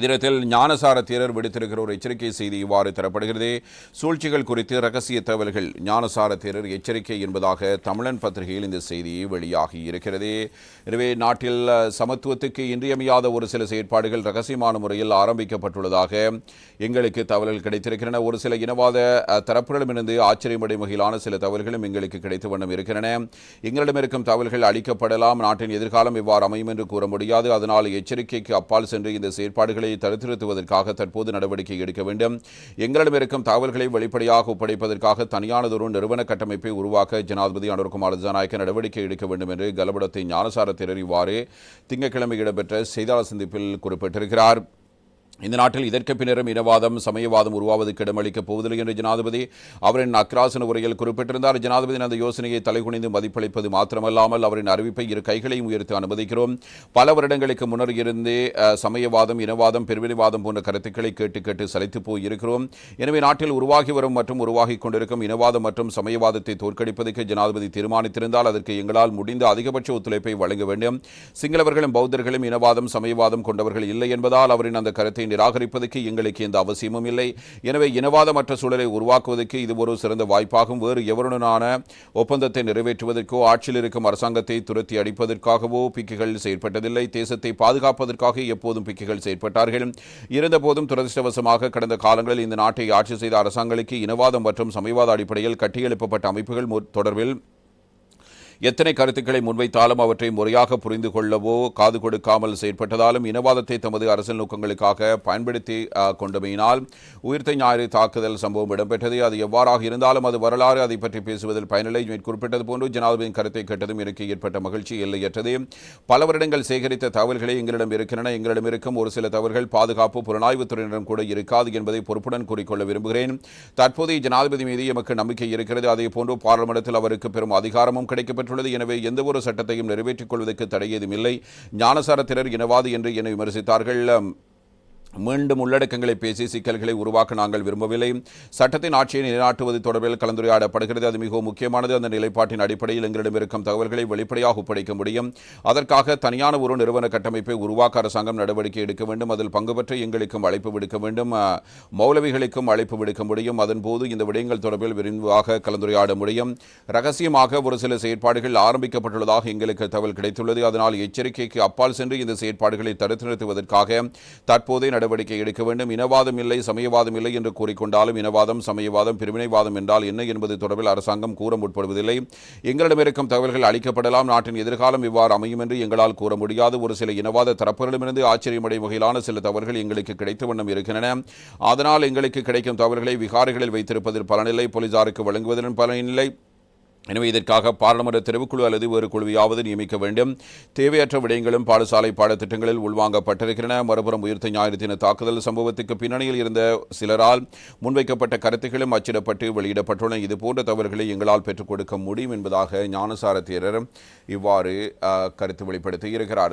இதனத்தில் ஞானசார தேரர் விடுத்திருக்கிற ஒரு எச்சரிக்கை செய்தி இவ்வாறு தரப்படுகிறது. சூழ்ச்சிகள் குறித்து ரகசிய தகவல்கள் ஞானசார தேரர் எச்சரிக்கை என்பதாக தமிழன் பத்திரிகையில் இந்த செய்தி வெளியாகி இருக்கிறது. எனவே நாட்டில் சமத்துவத்துக்கு இன்றியமையாத ஒரு சில செயற்பாடுகள் ரகசியமான முறையில் ஆரம்பிக்கப்பட்டுள்ளதாக எங்களுக்கு தகவல்கள் கிடைத்திருக்கின்றன. ஒரு சில இனவாத தரப்புகளிடமிருந்து ஆச்சரியமடையும் வகையிலான சில தகவல்களும் எங்களுக்கு கிடைத்த வண்ணம் இருக்கின்றன. எங்களிடம் இருக்கும் தகவல்கள் அளிக்கப்படலாம். நாட்டின் எதிர்காலம் இவ்வாறு அமையும் என்று கூற முடியாது. அதனால் எச்சரிக்கைக்கு அப்பால் சென்று இந்த செயற்பாடுகள் தடுத்திருத்துவதற்காக தற்போது நடவடிக்கை எடுக்க வேண்டும். எங்களிடம் இருக்கும் தகவல்களை வெளிப்படையாக ஒப்படைப்பதற்காக தனியானதொரு நிறுவன கட்டமைப்பை உருவாக்க ஜனாதிபதி அனுர்குமார் ஜனநாயக நடவடிக்கை எடுக்க வேண்டும் என்று கலபடத்தை ஞானசார திரறிவாறு திங்கட்கிழமை இடம்பெற்ற செய்தியாளர் சந்திப்பில் குறிப்பிட்டிருக்கிறார். இந்த நாட்டில் இதற்கு பின்னரும் இனவாதம் சமயவாதம் உருவாவதற்கு இடமளிக்கப் போவதில்லை என்று ஜனாதிபதி அவரின் அக்ராசன உரையில் குறிப்பிட்டிருந்தார். ஜனாதிபதியின் அந்த யோசனையை தலைகுனிந்து மதிப்பளிப்பது மாத்திரமல்லாமல் அவரின் அறிவிப்பை இரு கைகளையும் உயர்த்து அனுமதிக்கிறோம். பல வருடங்களுக்கு முன்னர் இருந்தே சமயவாதம் இனவாதம் பிரிவினைவாதம் போன்ற கருத்துக்களை கேட்டு கேட்டு சலைத்து போய் இருக்கிறோம் எனவே நாட்டில் உருவாகி வரும் மற்றும் உருவாகி கொண்டிருக்கும் இனவாதம் மற்றும் சமயவாதத்தை தோற்கடிப்பதற்கு ஜனாதிபதி தீர்மானித்திருந்தால் அதற்கு எங்களால் முடிந்த அதிகபட்ச ஒத்துழைப்பை வழங்க வேண்டும். சிங்களவர்களும் பௌத்தர்களும் இனவாதம் சமயவாதம் கொண்டவர்கள் இல்லை என்பதால் அவரின் அந்த கருத்தை நிராகரிப்பதற்கு எங்களுக்கு எந்த அவசியமும் இல்லை. எனவே இனவாதமற்ற சூழலை உருவாக்குவதற்கு இது ஒரு சிறந்த வாய்ப்பாகும். வேறு எவருடனான ஒப்பந்தத்தை நிறைவேற்றுவதற்கோ ஆட்சியில் இருக்கும் அரசாங்கத்தை துரத்தி அடிப்பதற்காகவோ பிக்குகள் செயற்பட்டதில்லை. தேசத்தை பாதுகாப்பதற்காக எப்போதும் பிக்குகள் செயற்பட்டார்கள். இருந்தபோதும் துரதிருஷ்டவசமாக கடந்த காலங்களில் இந்த நாட்டை ஆட்சி செய்த அரசாங்கங்களுக்கு இனவாதம் மற்றும் சமயவாத அடிப்படையில் கட்டியெழுப்பப்பட்ட அமைப்புகள் தொடர்பில் எத்தனை கருத்துக்களை முன்வைத்தாலும் அவற்றை முறையாக புரிந்து கொள்ளவோ காது கொடுக்காமல் செயற்பட்டதாலும் இனவாதத்தை தமது அரசியல் நோக்கங்களுக்காக பயன்படுத்தி கொண்டமையினால் உயிர்த்த ஞாயிறு தாக்குதல் சம்பவம் இடம்பெற்றது. அது எவ்வாறாக இருந்தாலும் அது வரலாறு. அதை பற்றி பேசுவதில் பயனில்லை. மேற் குறிப்பிட்டது போன்று ஜனாதிபதியின் கருத்தை கேட்டதும் எனக்கு ஏற்பட்ட மகிழ்ச்சி எல்லையற்றது. பல வருடங்கள் சேகரித்த தகவல்களே எங்களிடம் இருக்கின்றன. எங்களிடம் இருக்கும் ஒரு சில தகவல்கள் பாதுகாப்பு புலனாய்வுத்துறையினரும் கூட இருக்காது என்பதை பொறுப்புடன் கூறிக்கொள்ள விரும்புகிறேன். தற்போதைய ஜனாதிபதி மீது எமக்கு நம்பிக்கை இருக்கிறது. அதே போன்று பாராளுமன்றத்தில் அவருக்கு பெரும் அதிகாரமும் கிடைக்கப்பெற்று பெற்றுள்ளது எனவே எந்த ஒரு சட்டத்தையும் நிறைவேற்றிக் கொள்வதற்கு தடை ஏதும் இல்லை. ஞானசார திரர் இனவாது என்று என்னை விமர்சித்தார்கள். மீண்டும் உள்ளடக்கங்களை பேசி சிக்கல்களை உருவாக்க நாங்கள் விரும்பவில்லை. சட்டத்தின் ஆட்சியை நிலைநாட்டுவது தொடர்பில் கலந்துரையாடப்படுகிறது. அது மிகவும் முக்கியமானது. அந்த நிலைப்பாட்டின் அடிப்படையில் எங்களிடம் இருக்கும் தகவல்களை வெளிப்படையாக ஒப்படைக்க முடியும். அதற்காக தனியான ஒரு நிறுவன கட்டமைப்பை உருவாக்க அரசாங்கம் நடவடிக்கை எடுக்க வேண்டும். அதில் பங்கு பெற்ற எங்களுக்கும் அழைப்பு விடுக்க வேண்டும். மௌலவிகளுக்கும் அழைப்பு விடுக்க முடியும். அதன்போது இந்த விடயங்கள் தொடர்பில் விரிவாக கலந்துரையாட முடியும். ரகசியமாக ஒரு சில செயற்பாடுகள் ஆரம்பிக்கப்பட்டுள்ளதாக எங்களுக்கு தகவல் கிடைத்துள்ளது. அதனால் எச்சரிக்கைக்கு அப்பால் சென்று இந்த செயற்பாடுகளை தடுத்து நிறுத்துவதற்காக தற்போதைய நடவடிக்கை எடுக்க வேண்டும். இனவாதம் இல்லை சமயவாதம் இல்லை என்று கூறிக்கொண்டாலும் இனவாதம் சமயவாதம் பிரிவினைவாதம் என்றால் என்ன என்பது தொடர்பில் அரசாங்கம் கூற முற்படுவதில்லை. எங்களிடம் இருக்கும் தகவல்கள் அளிக்கப்படலாம். நாட்டின் எதிர்காலம் இவ்வாறு அமையும் என்று எங்களால் கூற முடியாது. ஒரு சில இனவாத தரப்புகளிடமிருந்து ஆச்சரியமடையும் வகையிலான சில தவறுகள் எங்களுக்கு கிடைத்த வண்ணம் இருக்கின்றன. அதனால் எங்களுக்கு கிடைக்கும் தவறுகளை விகாரிகளில் வைத்திருப்பதில் பலனில்லை. போலீசாருக்கு வழங்குவதிலும் பலனில்லை. எனவே இதற்காக பாராளுமன்ற தெரிவுக்குழு அல்லது வேறு குழுவையாவது நியமிக்க வேண்டும். தேவையற்ற விடயங்களும் பாடசாலை பாடத்திட்டங்களில் உள்வாங்கப்பட்டிருக்கின்றன. மறுபுறம் உயிர்த்த ஞாயிறு தின தாக்குதல் சம்பவத்துக்கு பின்னணியில் இருந்த சிலரால் முன்வைக்கப்பட்ட கருத்துக்களும் அச்சிடப்பட்டு வெளியிடப்பட்டுள்ளன. இதுபோன்ற தவறுகளை எங்களால் பெற்றுக் கொடுக்க முடியும் என்பதாக ஞானசார தேரர் இவ்வாறு கருத்து வெளிப்படுத்தி இருக்கிறார்